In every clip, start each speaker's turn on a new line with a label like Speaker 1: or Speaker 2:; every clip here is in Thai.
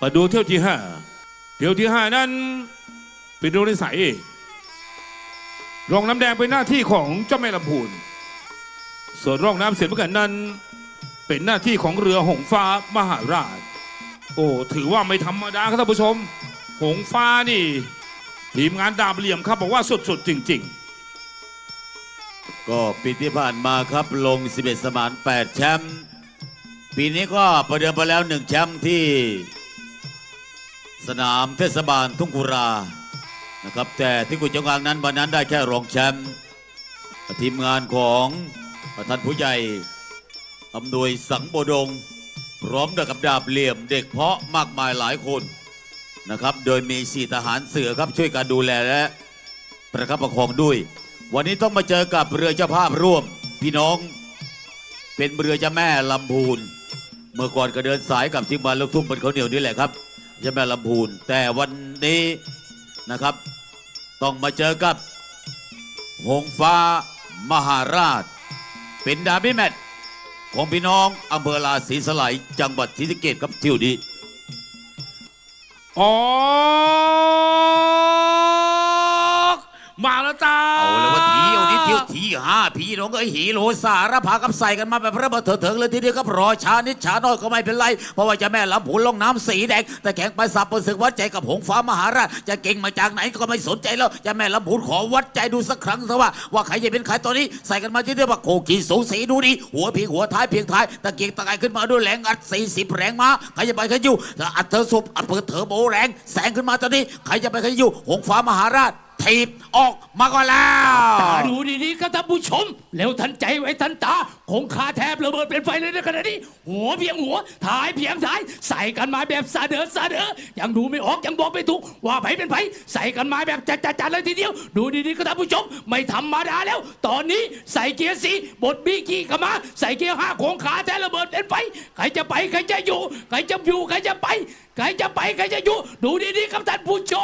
Speaker 1: มาดูเที่ยวที่ห้าเที่ยวที่ห้านั้นเป็นดวงในสายเอกรองน้ำแดงเป็นหน้าที่ของเจ้าแม่ลำพูน ส่วนร่องน้ำเสียนเมื่อกันนั้น เป็นหน้าที่ของเรือหงฟ้ามหาราช โอ้ถือว่าไม่ธรรมดาครับท่านผู้ชม หงฟ้านี่ ทีมงานดาบเหลี่ยมครับบอกว่าสุดๆจริง ๆ
Speaker 2: ก็ปีที่ผ่านมาครับลง 11 สมาน 8 แชมป์ปีนี้ก็ประเดิมไปแล้ว 1 แชมป์ที่ สนามเทศบาลทุ่งกุรานะครับ แต่ที่กุจงางนั้นวันนั้นได้แค่รองแชมป์ทีมงานของท่านผู้ใหญ่อำนวยสังโบดง พร้อมด้วยกับดาบเหลี่ยมเด็กเพาะมากมายหลายคนนะครับ โดยมีสี่ทหารเสือครับช่วยการดูแลและประคับประคองด้วย วันนี้ต้องมาเจอกับเรือเจ้าภาพร่วม พี่น้องเป็นเรือเจ้าแม่ลำพูน เมื่อก่อนก็เดินสายกับทีมงานลูกทุ่งเป็นเขาเหนียวนี่แหละครับ เจ้าแม่ลำพูน แต่วันนี้นะครับ ต้องมาเจอกับ หงฟ้ามหาราช เป็นดาร์บี้แมตช์ของพี่น้องอำเภอลาศรีสไลยจังหวัดศรีสะเกษครับทิวดี
Speaker 1: ๆออกมาแล้วจ้า
Speaker 2: เอาเลยว่าเที่ ยี่ห้าพี่น้องเอ้ยหีโลสารพากับใส่กันมาแบบพระบัเถิงเลยทีเดียวครับรอช้านิดช้าน้อยก็ไม่เป็นไร เพราะว่าจะแม่ลำพูนลงน้ำสีแดงแต่แข่งไปสับเปิดศึกวัดใจกับหงฟ้ามหาราช จะเก่งมาจากไหนก็ไม่สนใจแล้วจะแม่ลำพูนขอวัดใจดูสักครั้งเถอะว่าว่าใครจะเป็นใครตอนนี้ใส่กันมาที่เดียวว่าโคกีสูงสีดูดีหัวเพียงหัวท้ายเพียงท้ายตะเกียกตะกายขึ้นมาด้วยแรงอัด40แรงมาใครจะไปใครอยู่อัดเธอสุบอัดเปิดเถอโบแรงแสงขึ้นมาตอนนี้ใครจะไปใครอยู่หงฟ้ามหาราช ถีบออกมาก่อนแล้ว
Speaker 3: ดูดีๆก็ท่านผู้ชมเร็วทันใจไว้ทันตา คงคาแทบระเบิดเป็นไฟเลยในขณะนี้ หัวเพียงหัวท้ายเพียงท้าย ใส่กันมาแบบซาเดอซาเดอยังดูไม่ออกยังบอกไม่ถูกว่าไผเป็นไผใส่กันมาแบบจัดๆเลยทีเดียว ดูดีๆก็ท่านผู้ชม ไม่ธรรมดาแล้ว ตอนนี้ใส่เกียร์สีบทบี้กี้กันมา ใส่เกียร์ห้าคงคาแทบระเบิดเป็นไฟใครจะไปใครจะอยู่ใครจะอยู่ใครจะไป ใครจะไปใครจะอยู่ ดูดีๆครับท่านผู้ช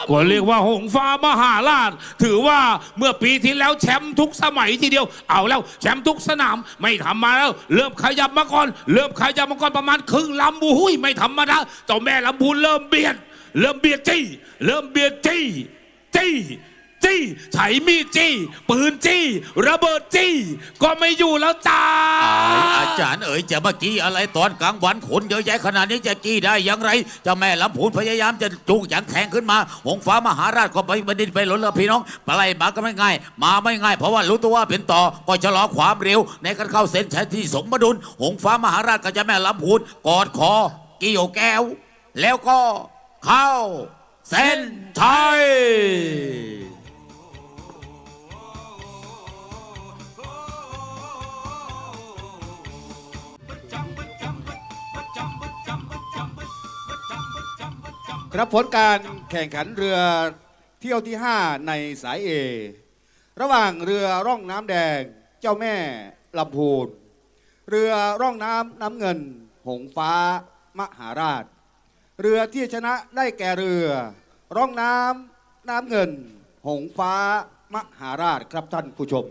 Speaker 3: ม
Speaker 1: ก็เรียกว่าหงฟ้ามหาราช ถือว่าเมื่อปีที่แล้วแชมป์ทุกสมัยทีเดียว เอาแล้วแชมป์ทุกสนามไม่ทำมาแล้ว เริ่มขยับมาก่อนเริ่มขยับมาก่อนประมาณครึ่งลำบูหุยไม่ธรรมดาเจ้าแม่ลำบูนเริ่มเบียด เริ่มเบียดจี้เริ่มเบียดจี้จี้ จี้ใช้มีดจี้ ปืนจี้ ระเบิดจี้ ก็ไม่อยู่แล้วจ้า
Speaker 2: อาจารย์เอ๋ยจะมากี้อะไรตอนกลางวันขนเยอะแยะขนาดนี้จะกี้ได้อย่างไรเจ้าแม่ลำพูนพยายามจะจูงหยางแทงขึ้นมา หงฟ้ามหาราชก็ไปบดินไปหล้นเรือพี่น้องปลายมาก็ไม่ง่าย มาไม่ง่าย เพราะว่ารู้ตัวว่าเป็นต่อก็ชะลอความเร็ว ในการเข้าเส้นชัยที่สมดุลหงฟ้ามหาราชกับเจ้าแม่ลำพูนกอดคอเกี่ยวแก้ว แล้วก็เข้าเส้นชัย
Speaker 4: ครับผลการแข่งขันเรือเที่ยวที่ 5 ในสายเอระหว่างเรือร่องน้ำแดงเจ้าแม่ลำพูนเรือร่องน้ำน้ำเงิน หงฟ้ามหาราช เรือที่ชนะได้แก่เรือ ร่องน้ำน้ำเงิน หงฟ้ามหาราชครับท่านผู้ชม